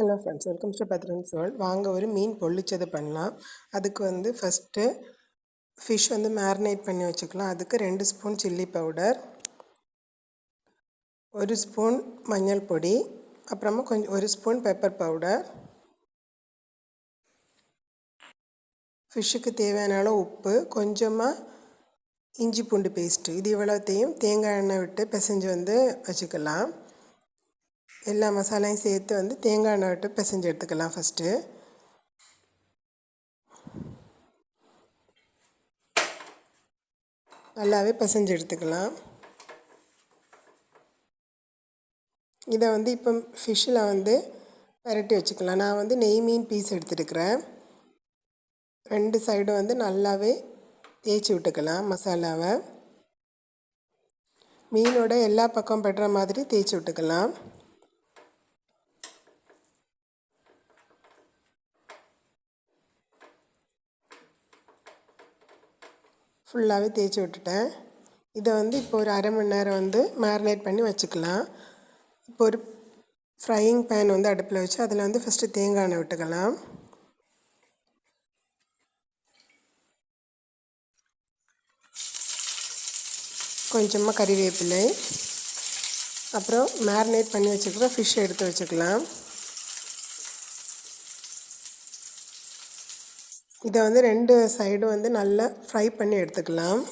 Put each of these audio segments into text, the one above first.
Hello friends welcome to Bhadran's world வாங்க ஒரு மீன் பொள்ளிச்சது பண்ணலாம். அதுக்கு வந்து ஃபஸ்ட்டு ஃபிஷ் வந்து மேரினேட் பண்ணி வச்சுக்கலாம். அதுக்கு ரெண்டு ஸ்பூன் சில்லி பவுடர் ஒரு ஸ்பூன் மஞ்சள் பொடி அப்புறமா கொஞ்சம் ஒரு ஸ்பூன் பெப்பர் பவுடர் ஃபிஷ்ஷுக்கு தேவையான அளவு உப்பு கொஞ்சமாக இஞ்சி பூண்டு பேஸ்ட்டு இது இவ்வளோத்தையும் தேங்காய் எண்ணெய் விட்டு பிசைஞ்சு வந்து வச்சுக்கலாம். எல்லா மசாலையும் சேர்த்து வந்து தேங்காய் எண்ணெய் விட்டு பிசைஞ்சு எடுத்துக்கலாம் ஃபஸ்ட்டு நல்லாவே பிசைஞ்சு எடுத்துக்கலாம். இதை வந்து இப்போ ஃபிஷ்ஷில் வந்து பரட்டி வச்சுக்கலாம். நான் வந்து நெய் மீன் பீஸ் எடுத்துருக்கிறேன். ரெண்டு சைடும் வந்து நல்லாவே தேய்ச்சி விட்டுக்கலாம் மசாலாவை. மீனோட எல்லா பக்கம் படுற மாதிரி தேய்ச்சி விட்டுக்கலாம். ஃபுல்லாகவே தேய்ச்சி விட்டுட்டேன். இதை வந்து இப்போ ஒரு அரை மணி நேரம் வந்து மேரினேட் பண்ணி வச்சுக்கலாம். இப்போ ஒரு ஃப்ரையிங் பேன் வந்து அடுப்பில் வச்சு அதில் வந்து ஃபஸ்ட்டு தேங்காய் எண்ணெய் விட்டுக்கலாம். கொஞ்சமாக கறிவேப்பிலை. அப்புறம் மேரினேட் பண்ணி வச்சுக்கிறோம் ஃபிஷ் எடுத்து வச்சுக்கலாம். இதை வந்து ரெண்டு சைடும் வந்து நல்லா ஃப்ரை பண்ணி எடுத்துக்கலாம்.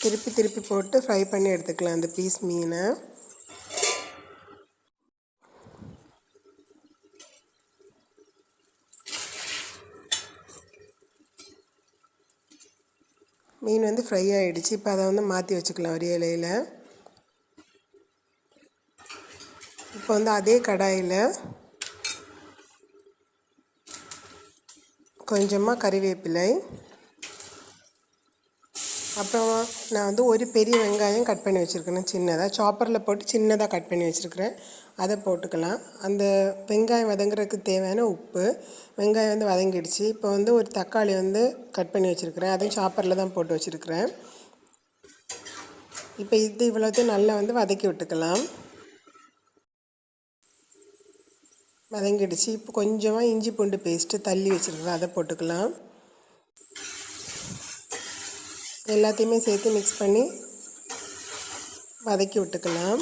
திருப்பி திருப்பி போட்டு ஃப்ரை பண்ணி எடுத்துக்கலாம் அந்த பீஸ் மீனை. மீன் வந்து ஃப்ரை ஆகிடுச்சு இப்போ அதை வந்து மாற்றி வச்சுக்கலாம் ஒரு இலையில். இப்போ வந்து அதே கடாயில் கொஞ்சமாக கறிவேப்பிலை. அப்புறம் நான் வந்து ஒரு பெரிய வெங்காயம் கட் பண்ணி வச்சுருக்கேன். சின்னதாக சாப்பரில் போட்டு சின்னதாக கட் பண்ணி வச்சுருக்கிறேன். அதை போட்டுக்கலாம். அந்த வெங்காயம் வதங்குறதுக்கு தேவையான உப்பு வெங்காயம் வந்து வதங்கிடுச்சு. இப்போ வந்து ஒரு தக்காளி வந்து கட் பண்ணி வச்சுருக்கிறேன். அதையும் சாப்பரில் தான் போட்டு வச்சுருக்கிறேன். இப்போ இது இவ்வளோத்தையும் நல்லா வந்து வதக்கி விட்டுக்கலாம். வதங்கிடுச்சு இப்போ கொஞ்சமாக இஞ்சி பூண்டு பேஸ்ட்டு தள்ளி வச்சுருக்கேன் அதை போட்டுக்கலாம். எல்லாத்தையுமே சேர்த்து மிக்ஸ் பண்ணி வதக்கி விட்டுக்கலாம்.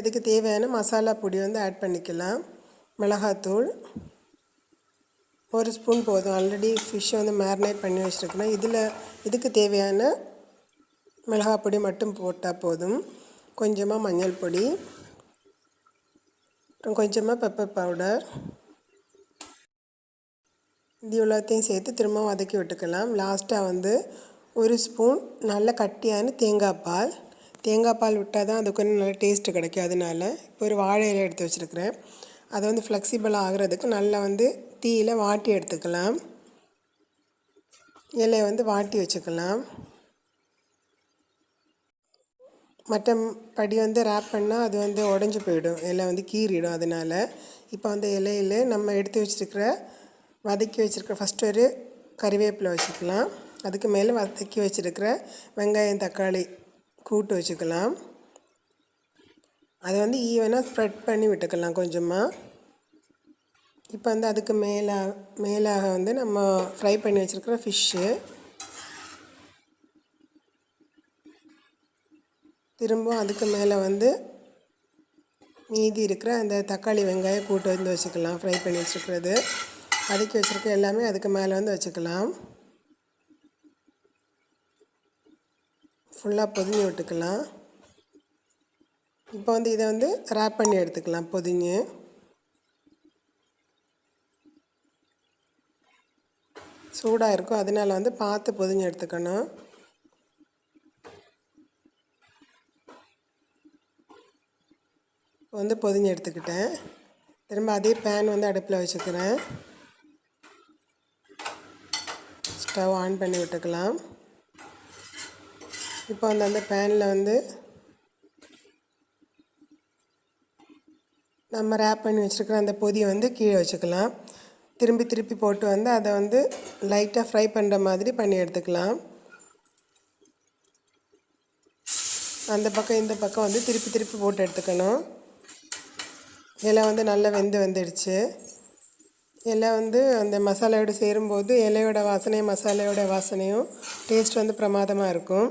இதுக்கு தேவையான மசாலா பொடி வந்து ஆட் பண்ணிக்கலாம். மிளகாத்தூள். ஒரு ஸ்பூன் போதும். ஆல்ரெடி ஃபிஷ்ஷை வந்து மேரினேட் பண்ணி வச்சுருக்கணும் இதில் இதுக்கு தேவையான மிளகாய் பொடி மட்டும் போட்டால் போதும். கொஞ்சமாக மஞ்சள் பொடி அப்புறம் கொஞ்சமாக பெப்பர் பவுடர் இது இவ்வளோத்தையும் சேர்த்து திரும்பவும் வதக்கி விட்டுக்கலாம். லாஸ்ட்டாக வந்து ஒரு ஸ்பூன் நல்ல கட்டியான தேங்காய் பால். தேங்காய் பால் விட்டால் தான் அதுக்கு கொஞ்சம் நல்ல டேஸ்ட்டு கிடைக்கும். அதனால இப்போ ஒரு வாழை இலை எடுத்து வச்சுருக்கிறேன். அதை வந்து ஃப்ளெக்சிபிள் ஆகிறதுக்கு நல்லா வந்து தீயில் வாட்டி எடுத்துக்கலாம். இலையை வந்து வாட்டி வச்சுக்கலாம். மற்ற படி வந்து ரேப் பண்ணால் அது வந்து உடஞ்சி போயிடும். இலை வந்து கீறிடும் அதனால். இப்போ அந்த இலையில் நம்ம எடுத்து வச்சுருக்கிற வதக்கி வச்சுருக்கிற ஃபஸ்ட்டு ஒரு கறிவேப்பிலை வச்சுக்கலாம். அதுக்கு மேலே வதக்கி வச்சுருக்கிற வெங்காயம் தக்காளி கூட்டு வச்சுக்கலாம். அதை வந்து ஈவனாக ஸ்ப்ரெட் பண்ணி விட்டுக்கலாம் கொஞ்சமாக இப்போ வந்து அதுக்கு மேலே மேலாக வந்து நம்ம ஃப்ரை பண்ணி வச்சுருக்கிற ஃபிஷ்ஷு திரும்ப அதுக்கு மேலே வந்து மீதி இருக்கிற அந்த தக்காளி வெங்காயம் கூட்டு வந்து வச்சுக்கலாம் ஃப்ரை பண்ணி வச்சுருக்கிறது. அதுக்கு வச்சுருக்க எல்லாமே அதுக்கு மேலே வந்து வச்சுக்கலாம். ஃபுல்லாக பொதிஞ்சு விட்டுக்கலாம். இப்போ வந்து இதை வந்து ரேப் பண்ணி எடுத்துக்கலாம் பொதிஞ்சு. சூடாக இருக்கும் அதனால் வந்து பார்த்து பொதிஞ்சு எடுத்துக்கணும். வந்து பொதிஞ்சு எடுத்துக்கிட்டேன். திரும்ப அதே பேன் வந்து அடுப்பில் வச்சுக்கிறேன். ஸ்டவ் ஆன் பண்ணி விட்டுக்கலாம். இப்போ வந்து அந்த பேனில் வந்து நம்ம ரேப் பண்ணி வச்சுருக்கிற அந்த பொதியை வந்து கீழே வச்சுக்கலாம். திரும்பி திருப்பி போட்டு வந்து அதை வந்து லைட்டாக ஃப்ரை பண்ணுற மாதிரி பண்ணி எடுத்துக்கலாம். அந்த பக்கம் இந்த பக்கம் வந்து திருப்பி திருப்பி போட்டு எடுத்துக்கணும். இலை வந்து நல்லா வெந்து வந்துடுச்சு. இலை வந்து அந்த மசாலையோடு சேரும்போது இலையோட வாசனையும் மசாலையோட வாசனையும் டேஸ்ட் வந்து பிரமாதமாக இருக்கும்.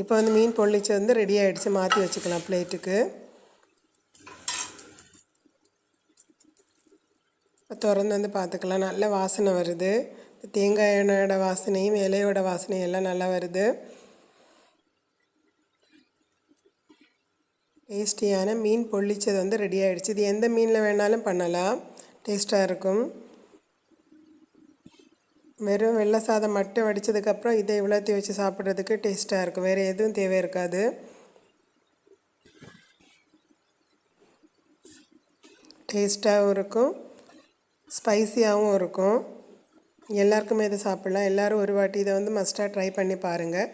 இப்போ வந்து மீன் பொள்ளிச்சு வந்து ரெடி ஆகிடுச்சு மாற்றி வச்சுக்கலாம் பிளேட்டுக்கு திறந்து வந்து பார்த்துக்கலாம். நல்ல வாசனை வருது. தேங்காய் எண்ணெயோட வாசனையும் இலையோட வாசனையும் எல்லாம் நல்லா வருது. டேஸ்டியான மீன் பொள்ளிச்சது வந்து ரெடி ஆகிடுச்சு இது எந்த மீனில் வேணாலும் பண்ணலாம். டேஸ்ட்டாக இருக்கும். வெறும் வெள்ளை சாதம் மட்டும் வடித்ததுக்கப்புறம் இதை இவ்வளோத்தி வச்சு சாப்பிட்றதுக்கு டேஸ்ட்டாக இருக்கும். வேறு எதுவும் தேவை இருக்காது. டேஸ்ட்டாகவும் இருக்கும். ஸ்பைசியாகவும் இருக்கும். எல்லாருக்குமே இதை சாப்பிட்லாம். எல்லோரும் ஒரு வாட்டி இதை வந்து மஸ்ட்டாக ட்ரை பண்ணி பாருங்கள்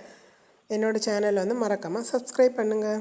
என்னோடய சேனலை வந்து மறக்காமல் சப்ஸ்கிரைப் பண்ணுங்கள்